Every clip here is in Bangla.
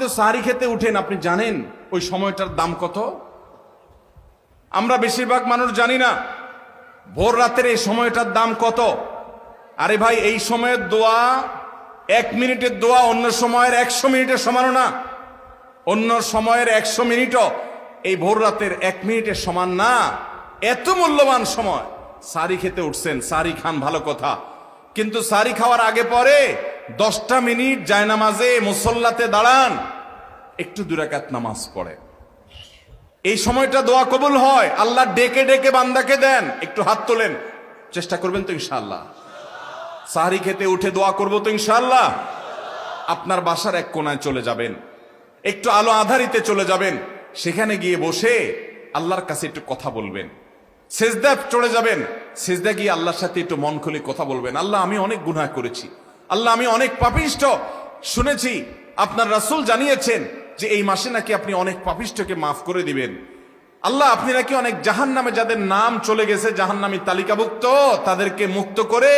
তো সারি খেতে উঠেন, আপনি জানেন ওই সময়টার দাম কত? আমরা বেশিরভাগ মানুষ জানি না, ভোর রাতের এই সময়টার দাম কত? আরে ভাই, এই সময়ের দোয়া, এক মিনিটের দোয়া অন্য সময়ের একশো মিনিটের সমানও না। অন্য সময়ের একশো মিনিটও এই ভোর রাতের এক মিনিটের সমান না। এত মূল্যবান সময়। সারি খেতে উঠছেন, সারি খান, ভালো কথা। কিন্তু সারি খাওয়ার আগে পরে দশটা মিনিট জায়নামাজে মুসল্লাতে দাঁড়ান, একটু দুরাকাত নামাজ পড়ে। এই সময়টা দোয়া কবুল হয়, আল্লাহ ডেকে ডেকে বান্দাকে দেন, একটু হাত তোলেন। চেষ্টা করবেন তো ইনশাল্লাহ সাহারি খেতে উঠে দোয়া করব তো ইনশাল্লাহ আপনার বাসার এক কোনায় চলে যাবেন, একটু আলো আধারিতে চলে যাবেন, সেখানে গিয়ে বসে আল্লাহর কাছে একটু কথা বলবেন। সেজদা চলে যাবেন, সেজদা গিয়ে আল্লাহর সাথে একটু মন খুলে কথা বলবেন। আল্লাহ, আমি অনেক গুনাহ করেছি। আল্লাহ, আমি অনেক পাপিষ্ট। শুনেছি, আপনার রাসূল জানিয়েছেন যে এই মাসে নাকি আপনি অনেক পাপিষ্টকে মাফ করে দিবেন। আল্লাহ, আপনি নাকি অনেক জাহান নামে যাদের নাম চলে গেছে জাহান নামী তালিকাভুক্ত, তাদেরকে মুক্ত করে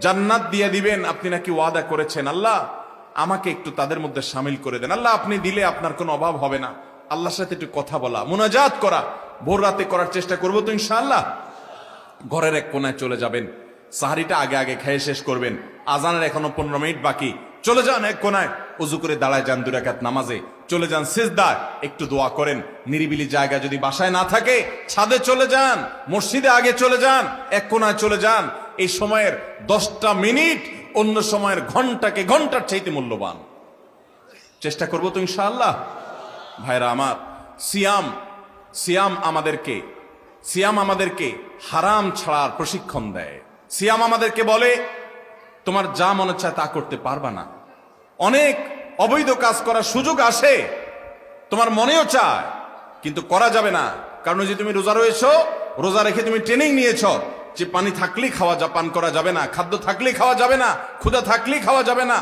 জান্নাত দিয়ে দিবেন, আপনি নাকি ওয়াদা করেছেন? আল্লাহ, আমাকে একটু তাদের মধ্যে সামিল করে দেন। আল্লাহ, আপনি দিলে আপনার কোনো অভাব হবে না। আল্লাহর সাথে একটু কথা বলা, মোনাজাত করা, ভোর রাতে করার চেষ্টা করব তো ইনশাআল্লাহ। ঘরের এক কোনায় চলে যাবেন, সাহারিটা আগে আগে খেয়ে শেষ করবেন। আজানের এখনও পনেরো মিনিট বাকি। চলে যান এক কোনায়। উজু করে দাঁড়ায় যান দুরাকাত নামাজে। চলে যান সিজদায়। একটু দোয়া করেন। নিরিবিলি জায়গা যদি বাসায় না থাকে, ছাদে চলে যান, মসজিদে আগে চলে যান, এক কোনায় চলে যান। এই সময়ের দশটা মিনিট অন্য সময়ের ঘন্টাকে ঘণ্টার চাইতে মূল্যবান। চেষ্টা করব তো ইনশাআল্লাহ। ভাইরা আমার, সিয়াম সিয়াম আমাদেরকে সিয়াম আমাদেরকে হারাম ছাড়ার প্রশিক্ষণ দেয়। সিয়াম আমাদেরকে বলে তোমার যা মনে চায় তা করতে পারবা না। অনেক অবৈধ কাজ করার সুযোগ আসে, তোমার মনেও চায়, কিন্তু করা যাবে না। কারণ যে তুমি রোজা রয়েছো, রোজা রেখে তুমি ট্রেনিং নিয়েছ, যে পানি থাকলেই খাওয়া যা, পান করা যাবে না, খাদ্য থাকলেই খাওয়া যাবে না, ক্ষুধা থাকলেই খাওয়া যাবে না,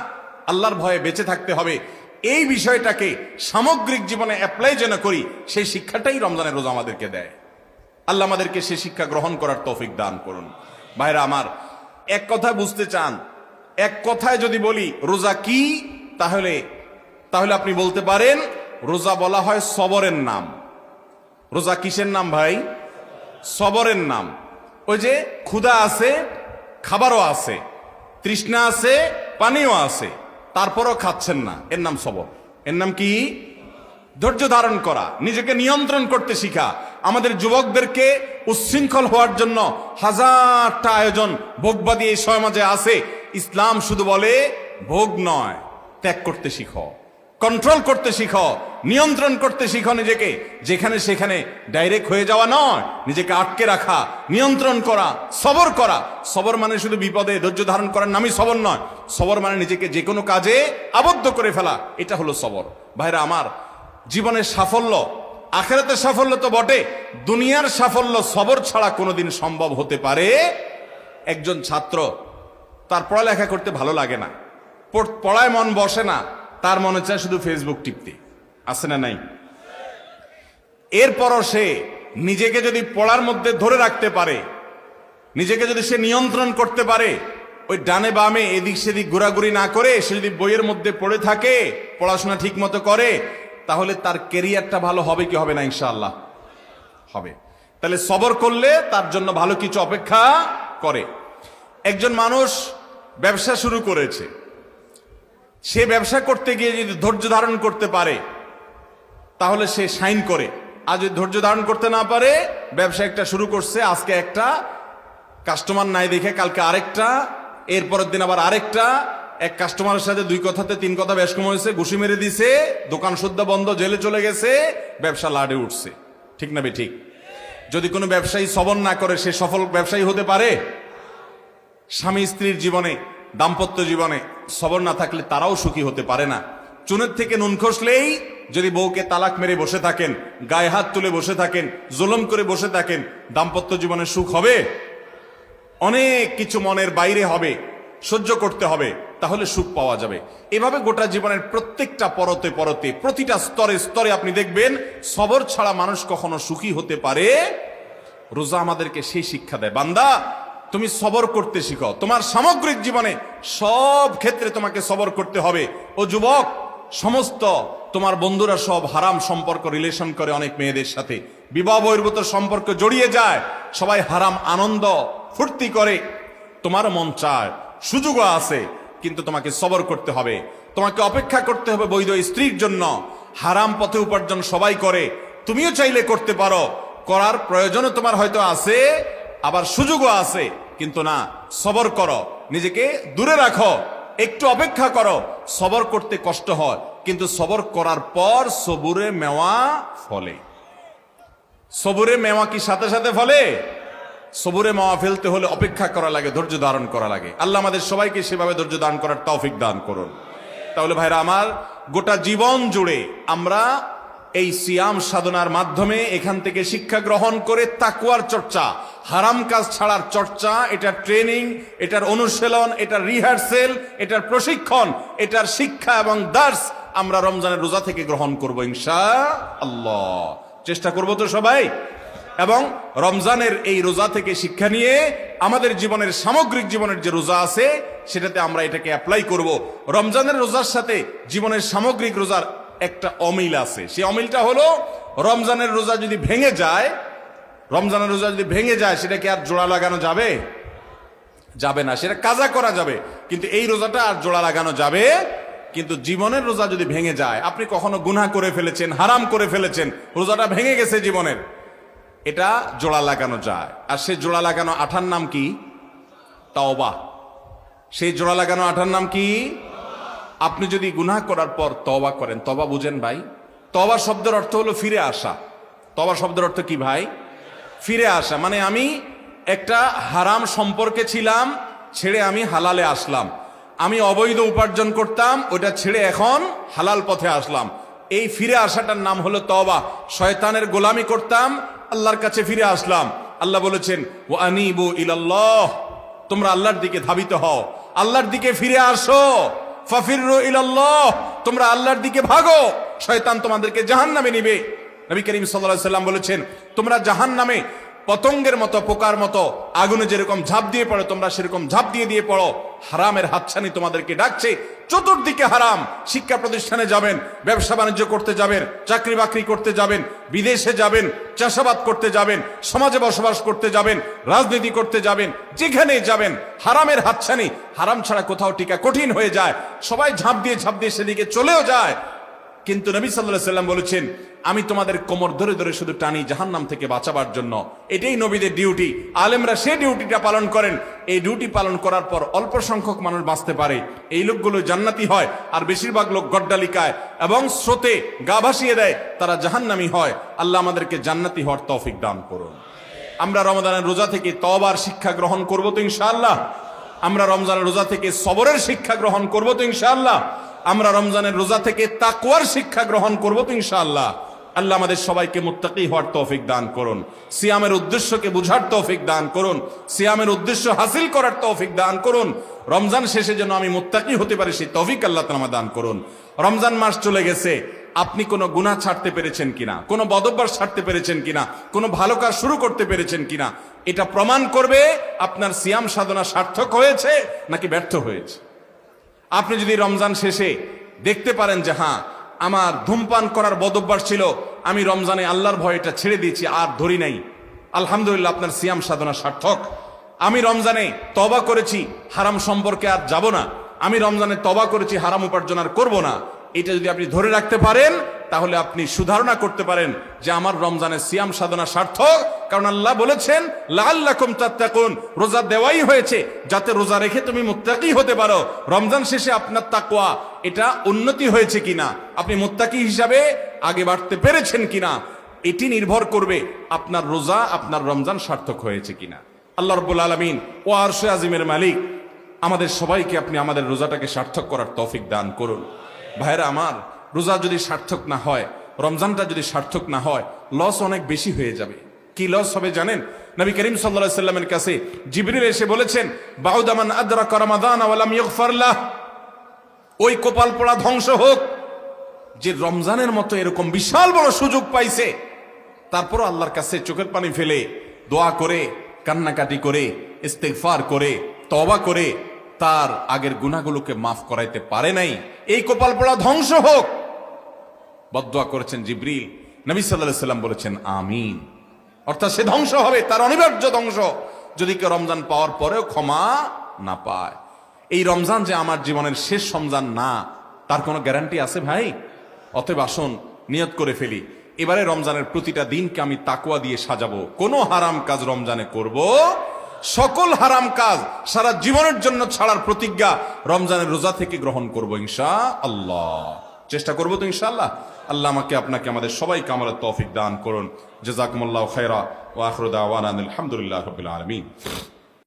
আল্লাহর ভয়ে বেঁচে থাকতে হবে। এই বিষয়টাকে সামগ্রিক জীবনে অ্যাপ্লাই যেন করি, সেই শিক্ষাটাই রমজানের রোজা আমাদেরকে দেয়। আল্লাহ আমাদেরকে সে শিক্ষা গ্রহণ করার তৌফিক দান করুন। ভাইরা আমার, এক কথা বুঝতে চান এক কথায় যদি বলি, রোজা কি? তাহলে তাহলে আপনি বলতে পারেন, রোজা বলা হয় সবরের নাম। রোজা কিসের নাম ভাই? সবরের নাম। ওই যে ক্ষুধা আছে, খাবারও আছে, তৃষ্ণা আছে, পানিও আছে, তারপরও খাচ্ছেন না। এর নাম সবর। এর নাম কি? ধৈর্য ধারণ করা, নিজেকে নিয়ন্ত্রণ করতে শিখা। আমাদের যুবকদেরকে উচ্ছৃঙ্খল হওয়ার জন্য হাজারটা আয়োজন ভোগবাদী এই সমাজে আছে। ইসলাম শুধু বলে ভোগ নয়, ত্যাগ করতে শিখো কন্ট্রোল করতে শিখো, নিয়ন্ত্রণ করতে শিখো নিজেকে। যেখানে সেখানে ডাইরেক্ট হয়ে যাওয়া নয়, নিজেকে আটকে রাখা, নিয়ন্ত্রণ করা, সবর করা। সবর মানে শুধু বিপদে ধৈর্য ধারণ করার নামই সবর নয়, সবর মানে নিজেকে যে কোনো কাজে আবদ্ধ করে ফেলা, এটা হলো সবর। ভাইরা আমার জীবনের সাফল্য, আখেরাতের সাফল্য তো বটে। দুনিয়ার সাফল্য সবর ছাড়া কোনোদিন সম্ভব হতে পারে। একজন ছাত্র, তার পড়ালেখা করতে ভালো লাগে না। পড়- পড়ায় মন বসে না। তার মনে চায় শুধু ফেসবুক টিপতে। আছে না নাই? এরপরও সে নিজেকে যদি পড়ার মধ্যে ধরে রাখতে পারে, নিজেকে যদি সে নিয়ন্ত্রণ করতে পারে, ওই ডানে বামে এদিক সেদিক ঘোরাঘুরি না করে সে যদি বইয়ের মধ্যে পড়ে থাকে, পড়াশোনা ঠিক মতো করে তাহলে তার কেরিয়ারটা ভালো হবে কি হবে না, ইনশাআল্লাহ? হবে। তাহলে সবর করলে তার জন্য ভালো কিছু অপেক্ষা করে। একজন মানুষ ব্যবসা শুরু করেছে। সে ব্যবসা করতে গিয়ে যদি ধৈর্য ধারণ করতে পারে, তাহলে সে সাইন করে। আর যদি ধৈর্য ধারণ করতে না পারে, ব্যবসা একটা শুরু করছে, আজকে একটা কাস্টমার নাই দেখে কালকে আরেকটা, এরপরের দিন আবার আরেকটা এক কাস্টমারের সাথে দুই কথাতে তিন কথা বেশ কম হয়েছে, ঘুষি মেরে দিছে, দোকান সুদ্ধা বন্ধ, জেলে চলে গেছে, ব্যবসা লাডে উঠছে। ঠিক না ঠিক? যদি কোনো ব্যবসায়ী সবর না করে, সে সফল ব্যবসায়ী হতে পারে? স্বামী স্ত্রীর জীবনে, দাম্পত্য জীবনে সবর না থাকলে তারাও সুখী হতে পারে না। চুনের থেকে নুন খসলেই যদি বউকে তালাক মেরে বসে থাকেন, গায়ে হাত তুলে বসে থাকেন, জুলম করে বসে থাকেন, দাম্পত্য জীবনে সুখ হবে? অনেক কিছু মনের বাইরে হবে, সহ্য করতে হবে। তাহলে সুখ পাওয়া যাবে। এভাবে গোটা জীবনের প্রত্যেকটা পরতে পরতে, প্রতিটা স্তরে স্তরে আপনি দেখবেন, সবর ছাড়া মানুষ কখনো সুখী হতে পারে। রোজা আমাদেরকে সেই শিক্ষা দেয়। বান্দা, তুমি সবর করতে শিখো। তোমার সামগ্রিক জীবনে সব ক্ষেত্রে তোমাকে সবর করতে হবে। ও যুবক, সমস্ত তোমার বন্ধুরা সব হারাম সম্পর্ক রিলেশন করে অনেক মেয়েদের সাথে। বিবাহ বহির্ভূত সম্পর্ক জড়িয়ে যায়। সবাই হারাম আনন্দ ফুর্তি করে। তোমার মন চায়। সুযোগও আছে। কিন্তু তোমাকে সবর করতে হবে। তোমাকে অপেক্ষা করতে হবে বৈধ স্ত্রীর জন্য। হারাম পথে উপার্জন সবাই করে। তুমিও চাইলে করতে পারো। করার প্রয়োজনও তোমার হয়তো আছে, আবার সুযোগও আছে। কিন্তু না, সবর করো। নিজেকে দূরে রাখো। একটু অপেক্ষা করো। সবর করতে কষ্ট হয়, কিন্তু সবর করার পর সবুরে মেওয়া ফলে। সবুরে মেওয়া কি সাথে সাথে ফলে? সবুরে মেওয়া ফেলতে হলে অপেক্ষা করা লাগে, ধৈর্য ধারণ করা লাগে। আল্লাহ আমাদের সবাইকে সেভাবে ধৈর্য দান করার তৌফিক দান করুন। তাহলে ভাইরা আমার, গোটা জীবন জুড়ে আমরা এই সিয়াম সাধনার মাধ্যমে এখান থেকে শিক্ষা গ্রহণ করে তাকুয়ার চর্চা, হারাম কাজ ছাড়ার চর্চা, এটার ট্রেনিং, এটার অনুশীলন, এটার রিহার্সেল, এটার প্রশিক্ষণ, এটার শিক্ষা এবং দার্স আমরা রমজানের রোজা থেকে গ্রহণ করব ইনশা আল্লাহ। চেষ্টা করব তো সবাই? এবং রমজানের এই রোজা থেকে শিক্ষা নিয়ে আমাদের জীবনের সামগ্রিক জীবনের যে রোজা আছে, সেটাতে আমরা এটাকে অ্যাপ্লাই করব। রমজানের রোজার সাথে জীবনের সামগ্রিক রোজার একটা অমিল আছে। সেই অমিলটা হলো, রমজানের রোজা যদি ভেঙে যায়, রমজানের রোজা যদি ভেঙে যায় সেটাকে আর জোড়া লাগানো যাবে? যাবে না, সেটা কাজা করা যাবে। কিন্তু এই রোজাটা আর জোড়া লাগানো যাবে, কিন্তু জীবনের রোজা যদি ভেঙে যায়, আপনি কখনো গুনাহ করে ফেলেছেন, হারাম করে ফেলেছেন, রোজাটা ভেঙে গেছে জীবনের। এটা জোড়া লাগানো যায়। আর সে জোড়া লাগানো আঠার নাম কি? তাওবা। সেই জোড়া লাগানো আঠার নাম কি? আপনি যদি গুনাহ করার পর তবা করেন তবা বুঝেন ভাই। তবা শব্দের অর্থ হলো ফিরে আসা। তবা শব্দের অর্থ কি ভাই? ফিরে আসা। মানে আমি একটা হারাম সম্পর্কে ছিলাম, ছেড়ে আমি হালালে আসলাম। আমি অবৈধ উপার্জন করতাম, ওটা ছেড়ে এখন হালাল পথে আসলাম। এই ফিরে আসাটার নাম হলো তবা শয়তানের গোলামি করতাম আল্লাহর কাছে ফিরে আসলাম। আল্লাহ বলেছেন ও আনিবু ইলাল্লাহ। তোমরা আল্লাহর দিকে ধাবিত হও। আল্লাহর দিকে ফিরে আসো। ফাফিরু ইলাল্লাহ। তোমরা আল্লাহর দিকে ভাগো। শয়তান তোমাদেরকে জাহান্নামে নিবে। নবী করিম সাল্লাল্লাহু সাল্লাম বলেছেন, তোমরা জাহান্নামে পতঙ্গের মতো, পোকার মতো, আগুনে যেরকম ঝাঁপ দিয়ে পড়ো, তোমরা সেরকম ঝাঁপ দিয়ে দিয়ে পড়ো। হারামের হাতছানি তোমাদেরকে ডাকছে। চতুর্দিকে হারাম। শিক্ষা প্রতিষ্ঠানে যাবেন, ব্যবসা বাণিজ্য করতে যাবেন, চাকরি বাকরি করতে যাবেন, বিদেশে যাবেন, চাষাবাদ করতে যাবেন, সমাজে বসবাস করতে যাবেন, রাজনীতি করতে যাবেন যেখানে যাবেন, হারামের হাতছানি। হারাম ছাড়া কোথাও টিকা কঠিন হয়ে যায়। সবাই ঝাঁপ দিয়ে ঝাঁপ দিয়ে সেদিকে চলেও যায়। কিন্তু নবী সাল্লাহ সাল্লাম বলেছেন, আমি তোমাদের কোমর ধরে ধরে শুধু টানি জাহান্নাম থেকে বাঁচাবার জন্য। এটাই নবীদের ডিউটি। আলেমরা সে ডিউটিটা পালন করেন। এই ডিউটি পালন করার পর অল্প সংখ্যক মানুষ বাঁচতে পারে। এই লোকগুলো জান্নাতি হয় আর বেশিরভাগ লোক গড্ডালিকায় এবং স্রোতে গা ভাসিয়ে দেয়, তারা জাহান্নামি হয়। আল্লাহ আমাদেরকে জান্নাতি হওয়ার তৌফিক দান করুন। আমরা রমজানের রোজা থেকে তবার শিক্ষা গ্রহণ করব তো ইনশাআল্লাহ। আমরা রমজানের রোজা থেকে সবরের শিক্ষা গ্রহণ করব তো ইনশাআল্লাহ। আমরা রমজানের রোজা থেকে তাকুয়ার শিক্ষা গ্রহণ করব ইনশাআল্লাহ। আল্লাহ আমাদের সবাইকে মুত্তাকি হওয়ার তৌফিক দান করুন। সিয়ামের উদ্দেশ্যকে বুঝার তৌফিক দান করুন। সিয়ামের উদ্দেশ্য হাসিল করার তৌফিক দান করুন। রমজান শেষে যেন আমি মুত্তাকি হতে পারি, সেই তৌফিক আল্লাহ তালা দান করুন। রমজান মাস চলে গেছে, আপনি কোনো গুনাহ ছাড়তে পেরেছেন কিনা? কোনো বদভ্যাস ছাড়তে পেরেছেন কিনা? কোনো ভালো কাজ শুরু করতে পেরেছেন কিনা? এটা প্রমাণ করবে আপনার সিয়াম সাধনা সার্থক হয়েছে নাকি ব্যর্থ হয়েছে? আপনি যদি রমজান শেষে দেখতে পারেন যে হ্যাঁ আমার ধূমপান করার বদভ্যাস ছিল, আমি রমজানে আল্লাহর ভয়টা ছেড়ে দিয়েছি, আর ধরি নাই। আলহামদুলিল্লাহ আপনার সিয়াম সাধনা সার্থক। আমি রমজানে তবা করেছি, হারাম সম্পর্কে আর যাব না। আমি রমজানে তবা করেছি, হারাম উপার্জন আর করব না। এটা যদি আপনি ধরে রাখতে পারেন, তাহলে আপনি সুধারণা করতে পারেন যে আমার রমজানের সিয়াম সাধনা সার্থক। কারণ আল্লাহ বলেছেন লাল্লাকুম তাত্তাকুন, রোজা দেওয়াই হয়েছে, যাতে রোজা রেখে তুমি মুত্তাকি হতে পারো। রমজান শেষে আপনার তাকওয়া, এটা উন্নতি হয়েছে কিনা? আপনি মুত্তাকি হিসাবে আগে বাড়তে পেরেছেন কিনা? এটি নির্ভর করবে আপনার রোজা, আপনার রমজান সার্থক হয়েছে কিনা। আল্লাহ রব্বুল আলমিন, ও আরশে আজিমের মালিক, আমাদের সবাইকে আপনি আমাদের রোজাটাকে সার্থক করার তৌফিক দান করুন। ভাইরা আমার, রোজা যদি সার্থক না হয়, রমজানটা যদি সার্থক না হয় লস অনেক বেশি হয়ে যাবে। কি লস হবে জানেন? নবী করিম সাল্লাল্লাহু সাল্লামের কাছে জিবরিল এসে বলেছেন, বাউদামান আদরাকা রমাদান ওয়ালাম ইগফারলাহ। ওই কপাল পোড়া ধ্বংস হোক, যে রমজানের মতো এরকম বিশাল বড় সুযোগ পাইছে, তারপর আল্লাহর কাছে চোখের পানি ফেলে দোয়া করে, কান্নাকাটি করে, ইস্তেগফার করে তবা করে, তার আগের গুণাগুলোকে মাফ করাইতে পারে নাই। এই কপাল পড়া ধ্বংস হোক। বদয়া করেছেন জিব্রিল। নবী সাল্লাহ সাল্লাম বলেছেন, আমিন। অর্থাৎ সে ধ্বংস হবে, তার অনিবার্য ধ্বংস। যদি কেউ রমজান পাওয়ার পরেও ক্ষমা না পায়। এই রমজান যে আমার জীবনের শেষ রমজান না, তার কোনো গ্যারান্টি আছে ভাই? অতএব আসুন, নিয়ত করে ফেলি। এবারে রমজানের প্রতিটা দিনকে আমি তাকুয়া দিয়ে সাজাবো। কোনো হারাম কাজ রমজানে করব। সকল হারাম কাজ সারা জীবনের জন্য ছাড়ার প্রতিজ্ঞা রমজানের রোজা থেকে গ্রহণ করব ইনশা আল্লাহ চেষ্টা করব তো ইনশাআল্লাহ। আল্লাহ আমাকে আপনাকে আমাদের সবাইকে আমাদের তৌফিক দান করুন। জাজাকুমুল্লাহ খেরা আনিল আলহামদুলিল্লাহ রাব্বিল আলামিন।